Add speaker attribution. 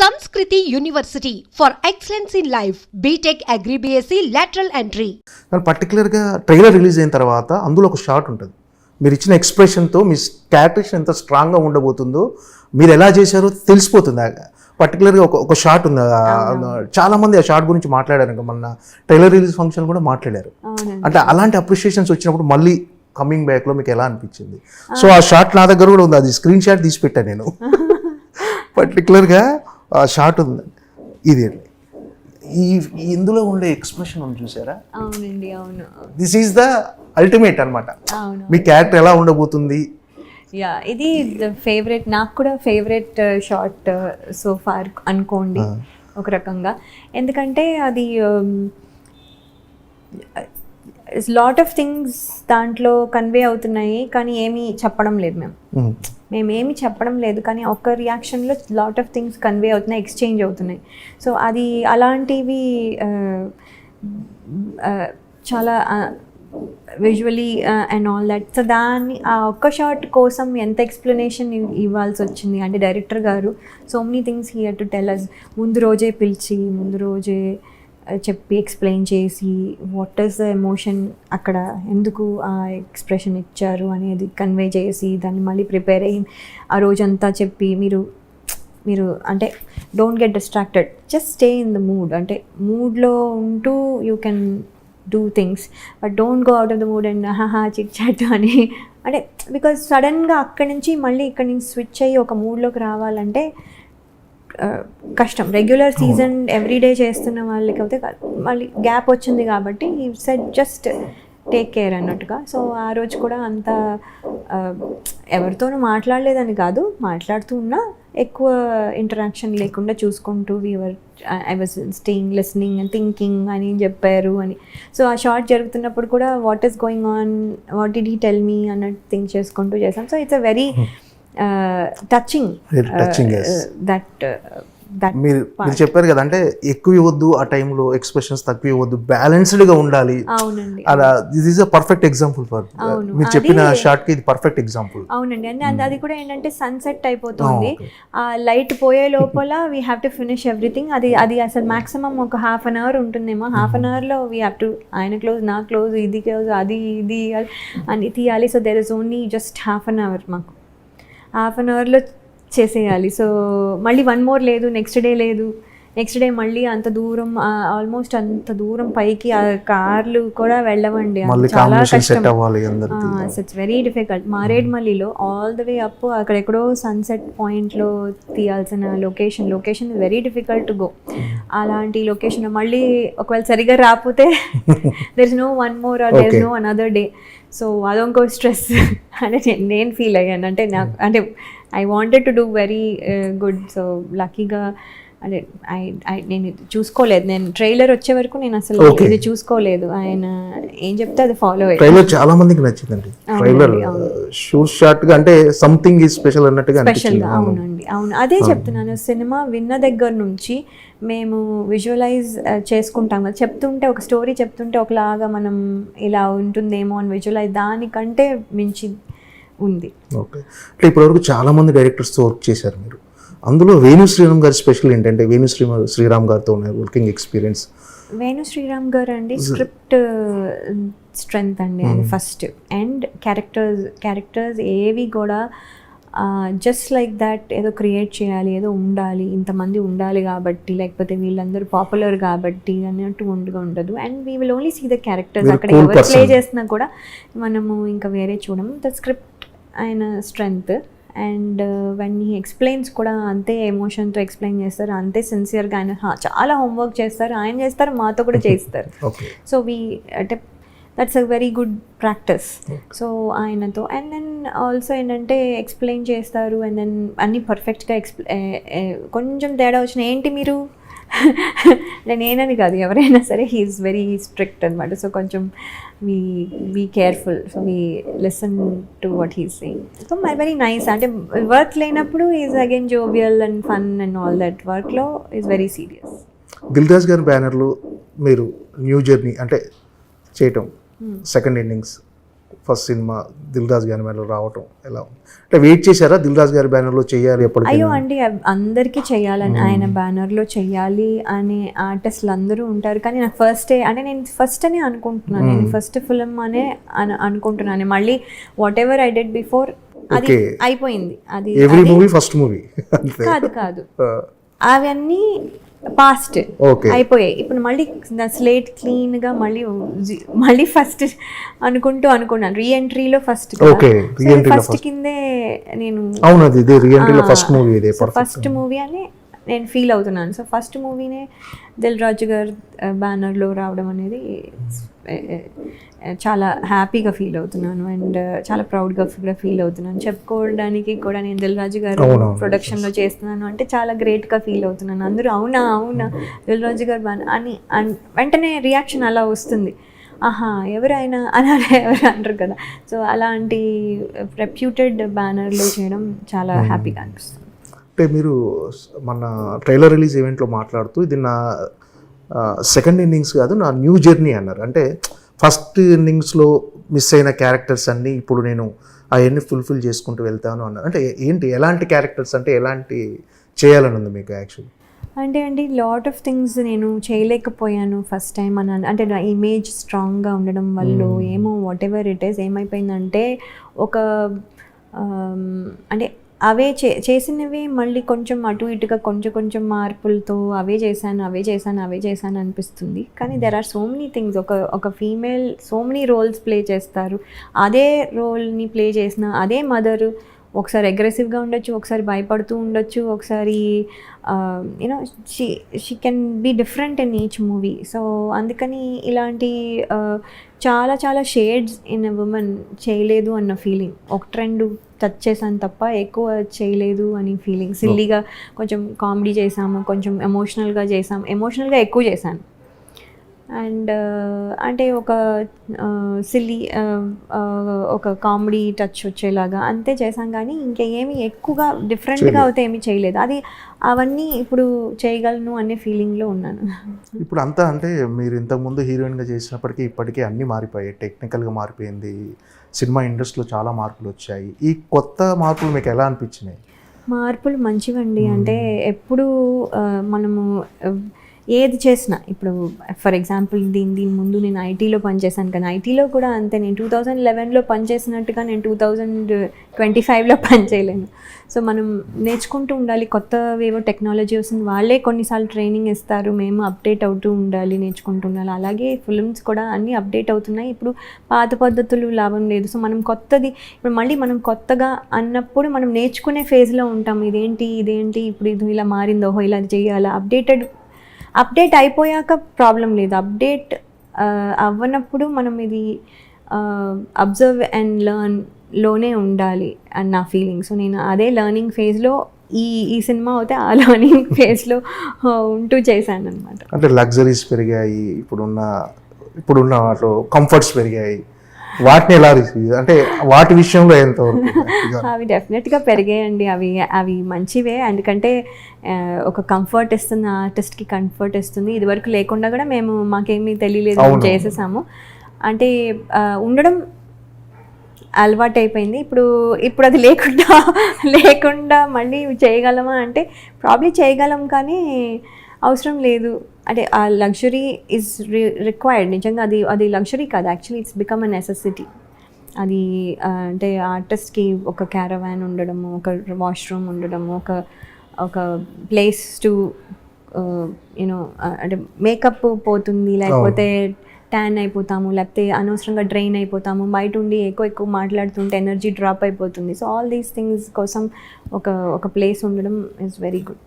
Speaker 1: University for Excellence in Life, BTech Agri BSc lateral entry.
Speaker 2: కానీ పర్టికులర్గా trailer release అయిన తర్వాత అందులో ఒక షాట్ ఉంటుంది. మీరు ఇచ్చిన ఎక్స్ప్రెషన్తో మీ క్యారెక్టరేషన్ ఎంత స్ట్రాంగ్గా ఉండబోతుందో మీరు ఎలా చేశారో తెలిసిపోతుంది. పర్టికులర్గా ఒక ఒక షాట్ ఉంది ఆ, చాలా మంది ఆ షాట్ గురించి మాట్లాడారు ఇంకా మొన్న ట్రైలర్ రిలీజ్ ఫంక్షన్ కూడా మాట్లాడారు. అంటే అలాంటి అప్రిషియేషన్స్ వచ్చినప్పుడు మళ్ళీ కమింగ్ బ్యాక్లో మీకు ఎలా అనిపించింది? సో ఆ. షాట్ నా దగ్గర కూడా ఉంది. అది స్క్రీన్ షాట్ తీసి పెట్టాను నేను. పర్టికులర్గా షాట్ ఉంది. ఇది ఈ ఇందులో ఉండే ఎక్స్ప్రెషన్ ఉంది చూసారా?
Speaker 3: అవునండి అవును.
Speaker 2: దిస్ ఈజ్ ద అల్టిమేట్ అన్నమాట.
Speaker 3: అవును.
Speaker 2: మీ క్యారెక్టర్ ఎలా ఉండబోతుంది?
Speaker 3: యా ఇది ఫేవరెట్ నాకు కూడా ఫేవరెట్ షార్ట్ సో ఫార్ అనుకోండి. ఒక రకంగా. ఎందుకంటే అది లాట్ ఆఫ్ థింగ్స్ దాంట్లో కన్వే అవుతున్నాయి కానీ ఏమీ చెప్పడం లేదు మేము
Speaker 2: మ్మ్.
Speaker 3: మేము ఏమి చెప్పడం లేదు కానీ ఒక్క రియాక్షన్లో లాట్ ఆఫ్ థింగ్స్ కన్వే అవుతున్నాయి ఎక్స్చేంజ్ అవుతున్నాయి. సో అది అలాంటివి ఆ, ఆ, చాలా visually and all that so దాన్ని ఆ ఒక్క షాట్ కోసం ఎంత ఎక్స్ప్లెనేషన్ ఇవ్వాల్సి వచ్చింది? అంటే డైరెక్టర్ గారు so many things here to tell us ముందు రోజే పిలిచి ముందు రోజే చెప్పి ఎక్స్ప్లెయిన్ చేసి వాట్ ఈస్ ద ఎమోషన్ అక్కడ ఎందుకు ఆ ఎక్స్ప్రెషన్ ఇచ్చారు అనేది కన్వే చేసి దాన్ని మళ్ళీ ప్రిపేర్ అయ్యి ఆ రోజంతా చెప్పి మీరు మీరు అంటే don't get distracted just stay in the mood అంటే మూడ్లో ఉంటూ you can do things but don't go out of the mood and హాహా చిట్ చాట్ అని. అంటే బికాజ్ సడన్గా అక్కడి నుంచి మళ్ళీ ఇక్కడి నుంచి స్విచ్ అయ్యి ఒక మూడ్లోకి రావాలంటే కష్టం. రెగ్యులర్ సీజన్ ఎవ్రీడే చేస్తున్న వాళ్ళకి అయితే. మళ్ళీ గ్యాప్ వచ్చింది కాబట్టి ఈ సెట్ జస్ట్ టేక్ కేర్ అన్నట్టుగా. సో ఆ రోజు కూడా అంత ఎవరితోనూ మాట్లాడలేదని కాదు. మాట్లాడుతూ ఉన్నా ఎక్కువ ఇంటరాక్షన్ లేకుండా చూసుకుంటూ Weaver I was staying listening and thinking అని చెప్పారు అని. సో ఆ షార్ట్ జరుగుతున్నప్పుడు కూడా what is going on what did he tell me అన్నట్టు థింక్ చేసుకుంటూ చేసాం so it's a very touching
Speaker 2: yes.
Speaker 3: That
Speaker 2: మీరు మీరు చెప్పారు కదా అంటే ఎక్కువ ఇవ్వద్దు ఆ టైంలో ఎక్స్ప్రెషన్స్ తక్కువ ఇవ్వద్దు బ్యాలెన్స్డ్గా ఉండాలి.
Speaker 3: అవునండి.
Speaker 2: అలా this is a perfect example for. మీరు చెప్పిన షార్ట్కి ఇది పర్ఫెక్ట్ ఎగ్జాంపుల్
Speaker 3: అవునండి. అండ్ అది- కూడా ఏంటంటే సన్సెట్ అయిపోతుంది.
Speaker 2: Okay.
Speaker 3: ఆ లైట్ పోయే లోపల we have to finish everything అది అది అసలు మాక్సిమం ఒక హాఫ్ అన్ అవర్ ఉంటుందేమో. హాఫ్ అన్ అవర్లో వీ హ్యావ్ టు ఆయన క్లోజ్ నా క్లోజ్ ఇది క్లోజ్ అది ఇది అని తీయాలి. So there is only just half an hour మాకు. హాఫ్ అన్ అవర్లో చేసేయాలి. సో మళ్ళీ వన్ మోర్ లేదు నెక్స్ట్ డే లేదు. నెక్స్ట్ డే మళ్ళీ అంత దూరం ఆల్మోస్ట్ అంత దూరం పైకి ఆ కార్లు కూడా వెళ్ళవండి. చాలా కష్టం. ఇట్స్ వెరీ డిఫికల్ట్ మారేడ్మల్లిలో ఆల్ ద వే అప్ అక్కడెక్కడో సన్సెట్ పాయింట్లో తీయాల్సిన location location very difficult to go అలాంటి లొకేషన్ మళ్ళీ ఒకవేళ సరిగా రాకపోతే there is no one more or there is. No another day so అదొక స్ట్రెస్ అంటే నేను ఫీల్ అయ్యాను. అంటే నాకు అంటే I wanted to do very good so లక్కీగా అంటే ఐ ఐ నేను ఇది చూసుకోలేదు. నేను ట్రైలర్ వచ్చే వరకు నేను అసలు
Speaker 2: Okay.
Speaker 3: ఇది చూసుకోలేదు. ఆయన ఏం చెప్తే అది ఫాలో అయ్యి
Speaker 2: ట్రైలర్ చాలా మందికి నచ్చిందండి. ట్రైలర్
Speaker 3: అవును.
Speaker 2: షూట్ షార్ట్గా అంటే సంథింగ్ ఈ స్పెషల్ అన్నట్టుగా అనిపించింది.
Speaker 3: అవునండి అవును. అదే చెప్తున్నాను సినిమా విన్న దగ్గర నుంచి మేము విజువలైజ్ చేసుకుంటాం కదా. చెప్తుంటే ఒక స్టోరీ చెప్తుంటే ఒకలాగా మనం ఇలా ఉంటుందేమో అని విజువలైజ్ దానికంటే మించి ఉంది.
Speaker 2: ఓకే. అంటే ఇప్పటివరకు చాలా మంది డైరెక్టర్స్తో వర్క్ చేశారు మీరు. అందులో వేణు శ్రీరామ్ గారి స్పెషల్ ఏంటంటే వేణు శ్రీ శ్రీరామ్ గారితో ఉన్న వర్కింగ్ ఎక్స్పీరియన్స్
Speaker 3: వేణు శ్రీరామ్ గారు అండి స్క్రిప్ట్ స్ట్రెంగ్త్ అండి అది ఫస్ట్ అండ్ క్యారెక్టర్స్ క్యారెక్టర్స్ ఏవి కూడా జస్ట్ లైక్ దట్ ఏదో క్రియేట్ చేయాలి ఏదో ఉండాలి ఇంతమంది ఉండాలి కాబట్టి లేకపోతే వీళ్ళందరూ పాపులర్ కాబట్టి అన్నట్టు ఉండగా ఉండదు. And we will only see the characters అక్కడ ఎవరు ప్లే. చేసినా కూడా మనము ఇంకా వేరే చూడము. ద స్క్రిప్ట్ ఆయన strength and when he explains కూడా అంతే ఎమోషన్తో ఎక్స్ప్లెయిన్ చేస్తారు అంతే సిన్సియర్గా ఆయన చాలా హోంవర్క్ చేస్తారు ఆయన చేస్తారు మాతో కూడా చేస్తారు సో వీ అంటే that's a very good practice so ఆయనతో అండ్ దెన్ ఆల్సో ఏంటంటే ఎక్స్ప్లెయిన్ చేస్తారు అండ్ దెన్ అన్నీ పర్ఫెక్ట్గా ఎక్స్ప్లె కొంచెం తేడా వచ్చిన ఏంటి మీరు అంటే నేనని కాదు ఎవరైనా సరే హీఈస్ వెరీ స్ట్రిక్ట్ అనమాట సో కొంచెం we be careful so we listen to what he's saying so my very nice అంటే వర్క్ లేనప్పుడు is again jovial and fun and all that వర్క్లో ఈజ్ వెరీ సీరియస్
Speaker 2: దిల్దాస్ గారి బ్యానర్లో మీరు న్యూ జర్నీ అంటే చేయటం second innings first cinema Dil Raju గారి బ్యానర్లో రావటం ఎలా అంటే వెయిట్ చేశారా దిల్ రాజు గారి బ్యానర్లో చేయాలి
Speaker 3: అయ్యో
Speaker 2: ఎప్పటికైనా
Speaker 3: అండి అందరికీ చెయ్యాలని ఆయన బ్యానర్లో చెయ్యాలి అనే ఆర్టిస్టులు అందరూ ఉంటారు. కానీ నాకు ఫస్ట్ అంటే నేను ఫస్ట్ అనే అనుకుంటున్నాను. నేను ఫస్ట్ ఫిలిం అనే అన- అనుకుంటున్నాను. మళ్ళీ whatever I did before అది. అయిపోయింది. అది
Speaker 2: ఎవ్రీ మూవీ ఫస్ట్ మూవీ
Speaker 3: కాదు కాదు. అవన్నీ పాస్ట్ అయిపోయాయి. ఇప్పుడు మళ్ళీ స్లేట్ క్లీన్గా మళ్ళీ మళ్ళీ ఫస్ట్ అనుకుంటూ అనుకున్నాను. రీ ఎంట్రీలో ఫస్ట్ ఫస్ట్. కిందే నేను
Speaker 2: అవును రీఎంట్రీలో ఫస్ట్ మూవీ
Speaker 3: ఫస్ట్ మూవీ అని నేను ఫీల్ అవుతున్నాను. సో ఫస్ట్ మూవీనే దిల్ రాజు గారు బ్యానర్లో రావడం అనేది చాలా హ్యాపీగా ఫీల్ అవుతున్నాను అండ్ చాలా ప్రౌడ్గా కూడా ఫీల్ అవుతున్నాను. చెప్పుకోవడానికి కూడా నేను దిల్ రాజు గారు. ప్రొడక్షన్లో చేస్తున్నాను అంటే చాలా గ్రేట్గా ఫీల్ అవుతున్నాను. అందరూ అవునా అవునా దిల్ రాజు గారు అని అన్- వెంటనే రియాక్షన్ అలా వస్తుంది. ఆహా ఎవరైనా అని అలా ఎవరు అంటారు కదా. సో అలాంటి రెప్యూటెడ్ బ్యానర్లో చేయడం చాలా హ్యాపీగా అనిపిస్తుంది.
Speaker 2: అంటే మీరు మన ట్రైలర్ రిలీజ్ ఈవెంట్లో మాట్లాడుతూ ఇది నా సెకండ్ ఇన్నింగ్స్ కాదు నా న్యూ జర్నీ అన్నారు. అంటే ఫస్ట్ ఇన్నింగ్స్లో మిస్ అయిన క్యారెక్టర్స్ అన్నీ ఇప్పుడు నేను అవన్నీ ఫుల్ఫిల్ చేసుకుంటూ వెళ్తాను అన్నారు. అంటే ఏంటి ఎలాంటి క్యారెక్టర్స్ అంటే ఎలాంటి చేయాలని ఉంది మీకు యాక్చువల్లీ
Speaker 3: అంటే అండి లాట్ ఆఫ్ థింగ్స్ నేను చేయలేకపోయాను ఫస్ట్ టైం అని అంటే నా ఇమేజ్ స్ట్రాంగ్గా ఉండడం వల్ల ఏమో వాట్ ఎవర్ ఇట్ ఈస్ ఏమైపోయిందంటే ఒక ఆమ్, అంటే అవే చే చేసినవి మళ్ళీ కొంచెం అటు ఇటుగా కొంచెం కొంచెం మార్పులతో అవే చేశాను అవే చేశాను అవే చేశాను అనిపిస్తుంది. కానీ there are so many things ఒక ఒక female so many roles play చేస్తారు. అదే రోల్ని ప్లే చేసిన అదే మదరు ఒకసారి అగ్రెసివ్గా ఉండొచ్చు ఒకసారి భయపడుతూ ఉండొచ్చు ఒకసారి you know she she can be different in each movie so అందుకని ఇలాంటి చాలా చాలా షేడ్స్ ఇన్ ఎ ఉమెన్ చేయలేదు అన్న ఫీలింగ్ ఒకటి రెండు టచ్ చేశాను తప్ప ఎక్కువ చేయలేదు అని ఫీలింగ్ సిల్లీగా కొంచెం కామెడీ చేసాము కొంచెం ఎమోషనల్గా చేసాము ఎమోషనల్గా ఎక్కువ చేశాను. అండ్ అంటే ఒక సిల్లీ ఒక కామెడీ టచ్ వచ్చేలాగా అంతే చేశాం కానీ ఇంకా ఏమి ఎక్కువగా డిఫరెంట్గా అయితే ఏమీ చేయలేదు. అది అవన్నీ ఇప్పుడు చేయగలను అనే ఫీలింగ్లో ఉన్నాను.
Speaker 2: ఇప్పుడు అంతా అంటే మీరు ఇంతకుముందు హీరోయిన్గా చేసినప్పటికీ ఇప్పటికీ అన్నీ మారిపోయాయి. టెక్నికల్గా మారిపోయింది. సినిమా ఇండస్ట్రీలో చాలా మార్పులు వచ్చాయి. ఈ కొత్త మార్పులు మీకు ఎలా అనిపించినాయి?
Speaker 3: మార్పులు మంచివండి. అంటే ఎప్పుడు మనము ఏది చేసినా ఇప్పుడు ఫర్ ఎగ్జాంపుల్ దీని దీని ముందు నేను ఐటీలో పనిచేశాను కానీ ఐటీలో కూడా అంతే నేను టూ థౌజండ్ లెవెన్లో పనిచేసినట్టుగా నేను టూ థౌజండ్ ట్వంటీ ఫైవ్లో పనిచేయలేను. సో మనం నేర్చుకుంటూ ఉండాలి కొత్తవేవో టెక్నాలజీ వస్తుంది. వాళ్ళే కొన్నిసార్లు ట్రైనింగ్ ఇస్తారు మేము అప్డేట్ అవుతూ ఉండాలి నేర్చుకుంటూ ఉండాలి. అలాగే ఫిల్మ్స్ కూడా అన్నీ అప్డేట్ అవుతున్నాయి. ఇప్పుడు పాత పద్ధతులు లాభం లేదు. సో మనం కొత్తది ఇప్పుడు మళ్ళీ మనం కొత్తగా అన్నప్పుడు మనం నేర్చుకునే ఫేజ్లో ఉంటాం. ఇదేంటి ఇదేంటి ఇప్పుడు ఇది ఇలా మారిందో ఇలా చేయాలా? అప్డేటెడ్ అప్డేట్ అయిపోయాక ప్రాబ్లం లేదు. అప్డేట్ అవ్వనప్పుడు మనం ఇది అబ్జర్వ్ అండ్ లర్న్లోనే ఉండాలి అని నా ఫీలింగ్. సో నేను అదే లర్నింగ్ ఫేజ్లో ఈ ఈ సినిమా అయితే ఆ లర్నింగ్ ఫేజ్లో ఉంటూ చేశాను అనమాట
Speaker 2: అంటే లగ్జరీస్ పెరిగాయి ఇప్పుడున్న ఇప్పుడున్న వాటిలో కంఫర్ట్స్ పెరిగాయి. వాటిని ఎలా రిసీవ్ అంటే వాటి విషయంలో ఇక
Speaker 3: అవి డెఫినెట్గా పెరిగాయండి. అవి అవి మంచివే. ఎందుకంటే ఒక కంఫర్ట్ ఇస్తుంది ఆర్టిస్ట్కి కంఫర్ట్ ఇస్తుంది. ఇది వరకు లేకుండా కూడా మేము మాకేమీ తెలియలేదు. చేసేసాము. అంటే ఉండడం అలవాటు అయిపోయింది. ఇప్పుడు ఇప్పుడు అది లేకుండా లేకుండా మళ్ళీ చేయగలమా అంటే ప్రాబ్లీ చేయగలం కానీ అవసరం లేదు. అంటే ఆ లగ్జరీ ఈజ్ రిక్వైర్డ్ నిజంగా అది అది లగ్జరీ కాదు. Actually it's become a necessity అది అంటే ఆర్టిస్ట్కి ఒక క్యారవాన్ ఉండడము ఒక వాష్రూమ్ ఉండడము ఒక ఒక ప్లేస్ టు యూనో అంటే మేకప్ పోతుంది లేకపోతే ట్యాన్ అయిపోతాము లేకపోతే అనవసరంగా డ్రైన్ అయిపోతాము బయట ఉండి ఎక్కువ ఎక్కువ మాట్లాడుతుంటే ఎనర్జీ డ్రాప్ అయిపోతుంది. సో ఆల్ దీస్ థింగ్స్ కోసం ఒక ఒక ప్లేస్ ఉండడం ఇస్ వెరీ గుడ్